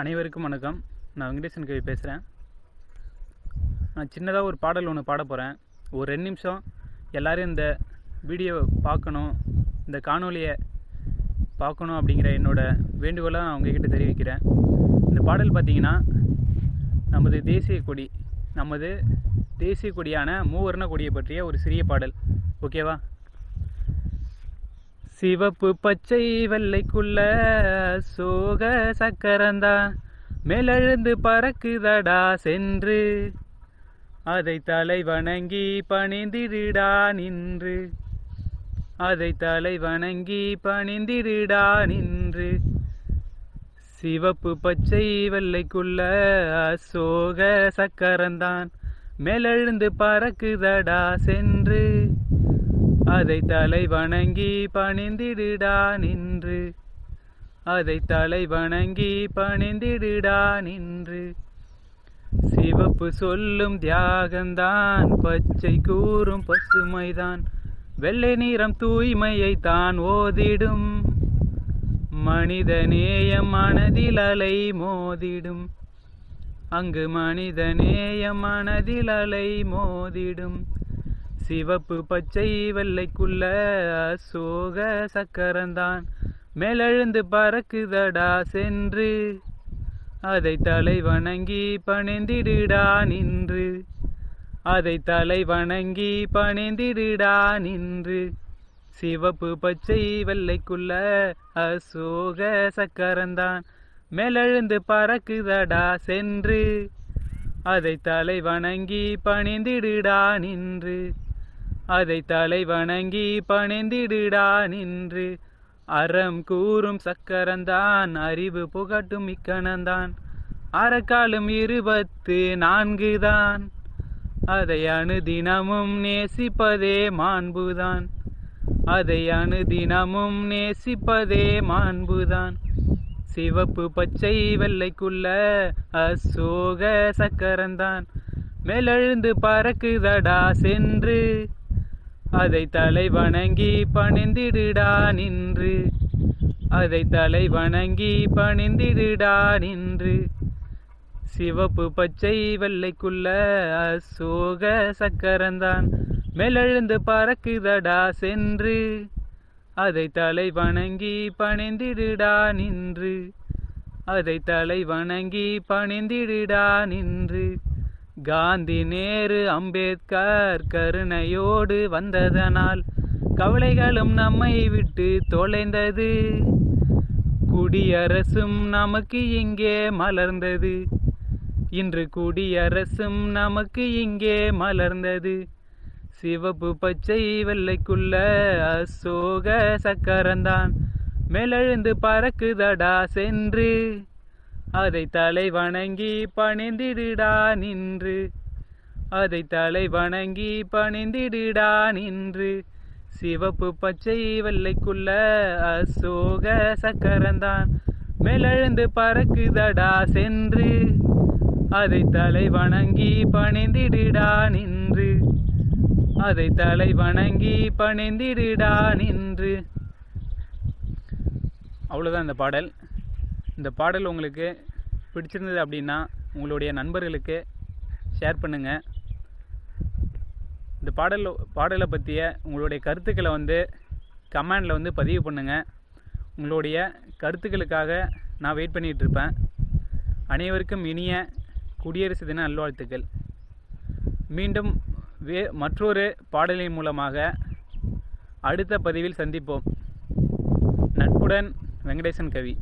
அனைவருக்கும் வணக்கம். நான் வெங்கடேசன் கவி பேசுகிறேன் நான் சின்னதாக ஒரு பாடல் ஒன்று பாட போகிறேன் ஒரு ரெண்டு நிமிஷம் எல்லோரும் இந்த வீடியோவை பார்க்கணும் இந்த காணொலியை பார்க்கணும் அப்படிங்கிற என்னோட வேண்டுகோளை நான் உங்ககிட்ட தெரிவிக்கிறேன். இந்த பாடல் பார்த்தீங்கன்னா நமது தேசிய கொடி நமது தேசிய கொடியான மூவர்ண கொடியை பற்றிய ஒரு சிறிய பாடல். ஓகேவா? சிவப்பு பச்சை வெள்ளைக்குள்ள சோக சக்கரந்தா மேலெழுந்து பறக்குதடா சென்று. அதை தலை வணங்கி பணிந்திடுடா நின்று. அதை தலை வணங்கி பணிந்திடுடா நின்று. சிவப்பு பச்சை வெள்ளைக்குள்ள சோக சக்கரந்தான் மேலெழுந்து பறக்குதடா சென்று. அதை தலை வணங்கி பணிந்திடுடா நின்று. அதை தலை வணங்கி பணிந்திடுடா நின்று. சிவப்பு சொல்லும் தியாகந்தான் பச்சை கூறும் பசுமைதான். வெள்ளை நிறம் தூய்மையை தான் ஓதிடும். மனித நேயம் மனதில் அலை மோதிடும். அங்கு மனித நேயம் மனதில் அலை மோதிடும். சிவப்பு பச்சை வெள்ளைக்குள்ள சோக சக்கரந்தான். மேலெழுந்து பறக்குதடா சென்று அதை தலை வணங்கி பணிந்திடுடா நின்று. அதை தலை வணங்கி பணிந்திடுடா நின்று. சிவப்பு பச்சை வெள்ளைக்குள்ள அசோக சக்கரந்தான். மேலெழுந்து பறக்குதடா சென்று அதை தலை வணங்கி பணிந்திடுடா நின்று. அதை தலை வணங்கி பணிந்திடுடா நின்று. அறம் கூறும் சக்கரந்தான் அறிவு புகட்டும் இக்கணந்தான் அறக்காலும் இருபத்து நான்கு தான் அதை அணுதினமும் நேசிப்பதே மாண்புதான். அதை அணுதினமும் நேசிப்பதே மாண்புதான். சிவப்பு பச்சை வெள்ளைக்குள்ள அசோக சக்கரந்தான். மேலெழுந்து பறக்குதடா சென்று. அதை தலை வணங்கி பணிந்திடுடா நின்று. அதை தலை வணங்கி பணிந்திடுடா நின்று. சிவப்பு பச்சை வெள்ளைக்குள்ள அசோக சக்கரந்தான். மேலெழுந்து பறக்குதடா சென்று. அதை தலை வணங்கி பணிந்திடுடா நின்று. அதை தலை வணங்கி பணிந்திடுடா நின்று. காந்தி நேரு அம்பேத்கர் கருணையோடு வந்ததனால் கவலைகளும் நம்மை விட்டு தொலைந்தது. குடியரசும் நமக்கு இங்கே மலர்ந்தது. இன்று குடியரசும் நமக்கு இங்கே மலர்ந்தது. சிவப்பு பச்சை வெள்ளைக்குள்ள அசோக சக்கரந்தான். மேலெழுந்து பறக்குதடா சென்று. அதை தலை வணங்கி பணிந்திடுடா நின்று. அதை தலை வணங்கி பணிந்திடுடா நின்று. சிவப்பு பச்சை வெள்ளைக்குள்ள அசோக சக்கரந்தான். மேலெழுந்து பறக்குதடா சென்று. அதை தலை வணங்கி பணிந்திடுடா நின்று. அதை தலை வணங்கி பணிந்திடுடா நின்று. அவ்வளோதான் இந்த பாடல். இந்த பாடல் உங்களுக்கு பிடிச்சிருந்தது அப்படின்னா உங்களுடைய நண்பர்களுக்கு ஷேர் பண்ணுங்கள் இந்த பாடல் பாடலை பற்றிய உங்களுடைய கருத்துக்களை வந்து கமெண்டில் வந்து பதிவு பண்ணுங்கள் உங்களுடைய கருத்துக்களுக்காக நான் வெயிட் பண்ணிகிட்டு இருப்பேன். அனைவருக்கும் இனிய குடியரசு தின நல்வாழ்த்துக்கள். மீண்டும் வே மற்றொரு பாடலின் மூலமாக அடுத்த பதிவில் சந்திப்போம். நட்புடன் வெங்கடேசன் கவி.